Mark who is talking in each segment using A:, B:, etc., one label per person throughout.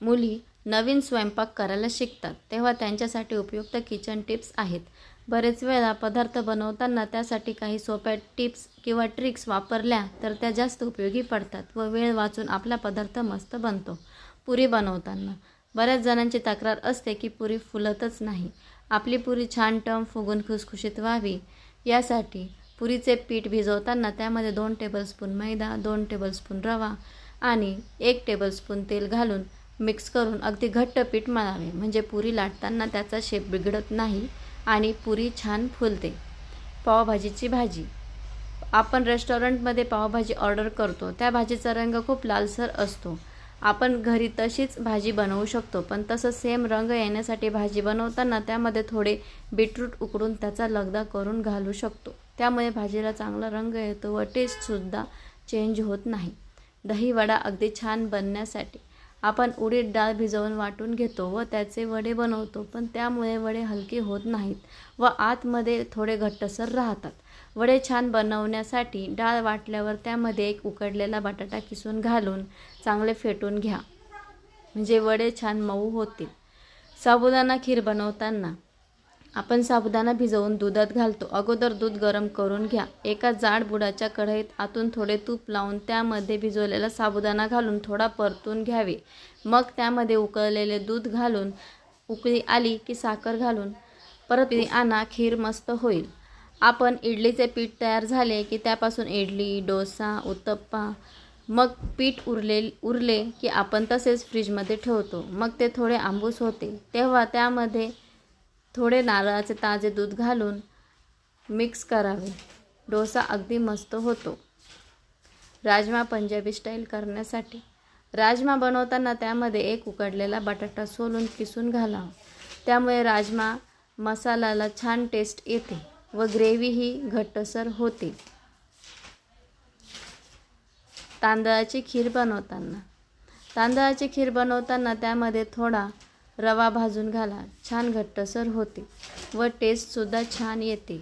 A: मुली नवीन स्वयंपाक करायला शिकतात तेव्हा त्यांच्यासाठी उपयुक्त किचन टिप्स आहेत. बरेच वेळा पदार्थ बनवताना त्यासाठी काही सोप्या टिप्स किंवा ट्रिक्स वापरल्या तर त्या जास्त उपयोगी पडतात व वेळ वाचून आपला पदार्थ मस्त बनतो पुरी बनवताना. बऱ्याच जणांची तक्रार असते की पुरी फुलतच नाही. आपली पुरी छान टम फुगून खुसखुशीत व्हावी. यासाठी पुरीचे पीठ भिजवताना त्यामध्ये दोन टेबलस्पून मैदा दोन टेबलस्पून रवा आणि एक टेबलस्पून तेल घालून मिक्स करून अगदी घट्ट पीठ मळावे. म्हणजे पुरी लाटताना त्याचा शेप बिघडत नाही आणि पुरी छान फुलते. पावभाजीची भाजी. आपण रेस्टॉरंटमध्ये पावभाजी ऑर्डर करतो. त्या भाजीचा रंग खूप लालसर असतो. आपण घरी तशीच भाजी बनवू शकतो पण तसं सेम रंग येण्यासाठी भाजी बनवताना त्यामध्ये थोडे बीटरूट उकडून त्याचा लगदा करून घालू शकतो. त्यामुळे भाजीला चांगला रंग येतो व टेस्टसुद्धा चेंज होत नाही. दही वडा अगदी छान बनण्यासाठी. आपण उडीद डाळ भिजवून वाटून घेतो व त्याचे वडे बनवतो पण त्यामुळे वडे हलके होत नाहीत व आतमध्ये थोडे घट्टसर राहतात. वडे छान बनवण्यासाठी डाळ वाटल्यावर त्यामध्ये एक उकडलेला बटाटा किसून घालून चांगले फेटून घ्या. म्हणजे वडे छान मऊ होतील. साबुदाणा खीर बनवताना आपण साबुदाणा भिजवून दुधात घालतो. अगोदर दूध गरम करून घ्या. एका जाड बुडाच्या कढईत आतून थोडे तूप लावून त्यामध्ये भिजवलेला साबुदाणा घालून थोडा परतून घ्यावे. मग त्यामध्ये उकळलेले दूध घालून उकळी आली की साखर घालून परत आणा खीर मस्त होईल. आपण इडलीचे पीठ तयार झाले की त्यापासून इडली डोसा उत्तप्पा मग पीठ उरले उरले की आपण तसेच फ्रीजमध्ये ठेवतो. मग ते थोडे आंबूस होते. तेव्हा त्यामध्ये थोडे नारळाचे ताजे दूध घालून मिक्स करावे. डोसा अगदी मस्त होतो. राजमा पंजाबी स्टाईल करण्यासाठी. राजमा बनवताना त्यामध्ये एक उकडलेला बटाटा सोलून किसून घालावा. त्यामुळे राजमा मसाल्याला छान टेस्ट येते व ग्रेव्हीही घट्टसर होते. तांदळाची खीर बनवताना. तांदळाची खीर बनवताना त्यामध्ये थोडा रवा भाजून घाला. छान घट्टसर होते. व टेस्टसुद्धा छान येते.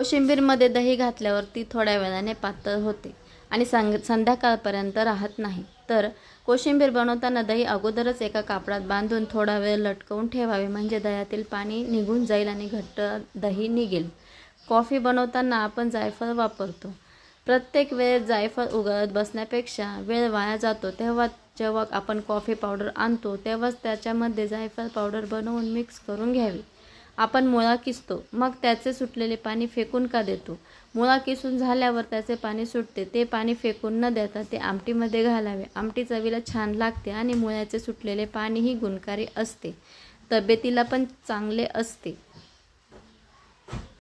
A: कोशिंबीरमध्ये दही घातल्यावर ती थोड्या वेळाने पातळ होते आणि संग संध्याकाळपर्यंत राहत नाही. तर कोशिंबीर बनवताना दही अगोदरच एका कापडात बांधून थोडा वेळ लटकवून ठेवावे. म्हणजे दह्यातील पाणी निघून जाईल आणि घट्ट दही निघेल. कॉफी बनवताना आपण जायफळ वापरतो. प्रत्येक वेळेस जायफळ उगळत बसण्यापेक्षा वेळ वाया जातो. तेव्हा जेव्हा आपण कॉफी पावडर आणतो तेव्हाच त्याच्यामध्ये जायफळ पावडर बनवून मिक्स करून घ्यावी. आपण मुळा किसतो मग त्याचे सुटलेले पाणी फेकून का देतो? मुळा किसून झाल्यावर त्याचे पाणी सुटते ते पाणी फेकून न देता ते आमटीमध्ये घालावे. आमटी चवीला छान लागते आणि मुळ्याचे सुटलेले पाणीही गुणकारी असते. तब्येतीला पण चांगले असते.